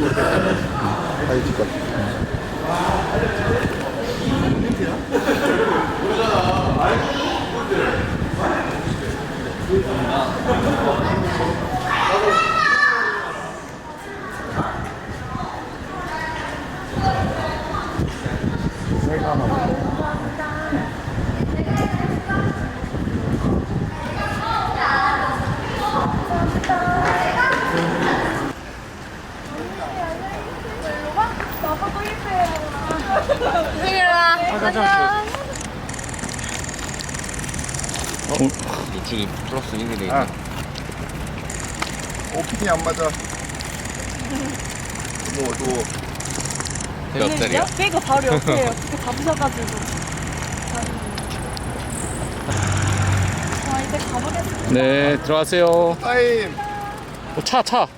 아이 뒷거 노출 이 플러스 1이 돼 있네. 아. 오픈이 안 맞아 뭐또 몇 달이야? 깨가 바로 옆에 어떻게 잡으셔가지고. 아, 이제 가보겠습니다. 네, 들어가세요. 타임 어, 차, 차.